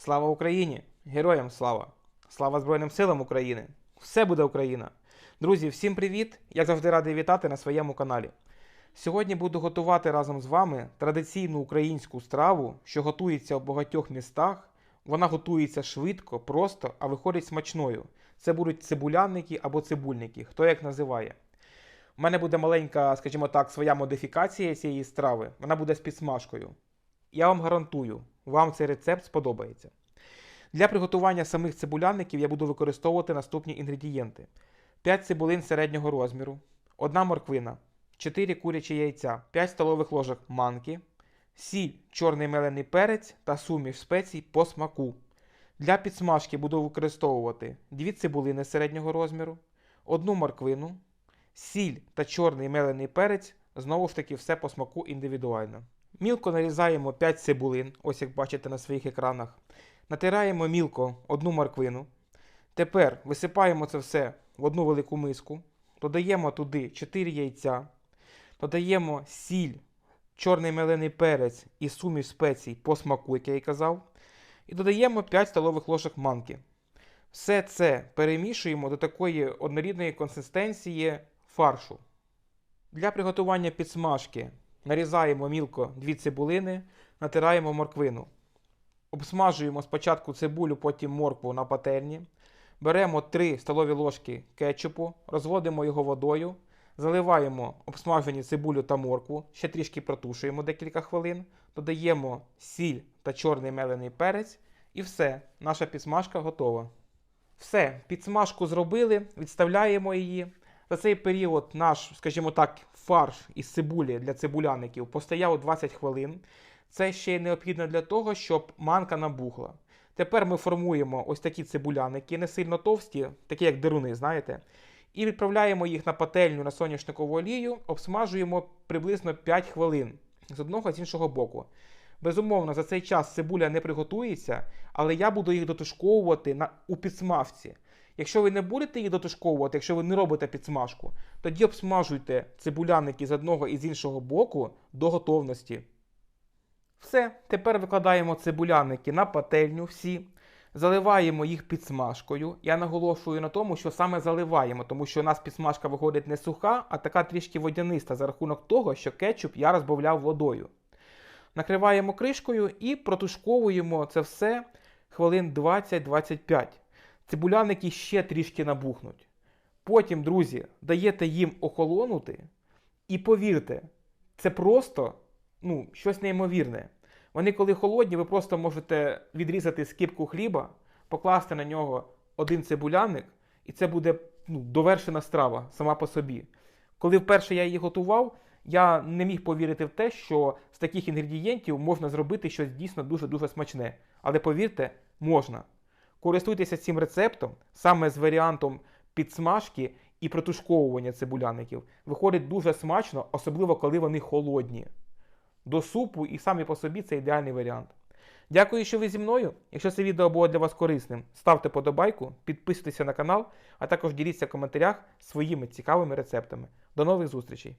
Слава Україні! Героям слава! Слава Збройним силам України! Все буде Україна! Друзі, всім привіт! Як завжди радий вітати на своєму каналі. Сьогодні буду готувати разом з вами традиційну українську страву, що готується в багатьох містах. Вона готується швидко, просто, а виходить смачною. Це будуть цибулянники або цибульники, хто як називає. У мене буде маленька, скажімо так, своя модифікація цієї страви. Вона буде з підсмажкою. Я вам гарантую, вам цей рецепт сподобається. Для приготування самих цибулянників я буду використовувати наступні інгредієнти: 5 цибулин середнього розміру, 1 морквина, 4 курячі яйця, 5 столових ложок манки, сіль, чорний мелений перець та суміш спецій по смаку. Для підсмажки буду використовувати 2 цибулини середнього розміру, 1 морквину, сіль та чорний мелений перець, знову ж таки, все по смаку індивідуально. Мілко нарізаємо 5 цибулин, ось як бачите на своїх екранах. Натираємо мілко одну морквину. Тепер висипаємо це все в одну велику миску. Додаємо туди 4 яйця. Додаємо сіль, чорний мелений перець і суміш спецій по смаку, як я і казав. І додаємо 5 столових ложок манки. Все це перемішуємо до такої однорідної консистенції фаршу. Для приготування підсмажки нарізаємо мілко 2 цибулини, натираємо морквину. Обсмажуємо спочатку цибулю, потім моркву на пательні. Беремо 3 столові ложки кетчупу, розводимо його водою, заливаємо обсмажені цибулю та моркву, ще трішки протушуємо декілька хвилин, додаємо сіль та чорний мелений перець, і все, наша підсмажка готова. Все, підсмажку зробили, відставляємо її. За цей період наш, скажімо так, фарш із цибулі для цибуляників постояв 20 хвилин. Це ще й необхідно для того, щоб манка набухла. Тепер ми формуємо ось такі цибуляники, не сильно товсті, такі як деруни, знаєте. І відправляємо їх на пательню на соняшникову олію, обсмажуємо приблизно 5 хвилин з одного з іншого боку. Безумовно, за цей час цибуля не приготується, але я буду їх дотушковувати на, у підсмажці. Якщо ви не будете їх дотушковувати, якщо ви не робите підсмажку, тоді обсмажуйте цибуляники з одного і з іншого боку до готовності. Все, тепер викладаємо цибуляники на пательню всі, заливаємо їх підсмажкою. Я наголошую на тому, що саме заливаємо, тому що у нас підсмажка виходить не суха, а така трішки водяниста за рахунок того, що кетчуп я розбавляв водою. Накриваємо кришкою і протушковуємо це все хвилин 20-25. Цибуляники ще трішки набухнуть. Потім, друзі, даєте їм охолонути, і повірте, це просто ну, щось неймовірне. Вони, коли холодні, ви просто можете відрізати скипку хліба, покласти на нього один цибуляник, і це буде ну, довершена страва сама по собі. Коли вперше я її готував, я не міг повірити в те, що з таких інгредієнтів можна зробити щось дійсно дуже-дуже смачне. Але повірте, можна. Користуйтеся цим рецептом саме з варіантом підсмажки і протушковування цибуляників. Виходить дуже смачно, особливо коли вони холодні. До супу і самі по собі це ідеальний варіант. Дякую, що ви зі мною. Якщо це відео було для вас корисним, ставте подобайку, підписуйтесь на канал, а також діліться в коментарях своїми цікавими рецептами. До нових зустрічей!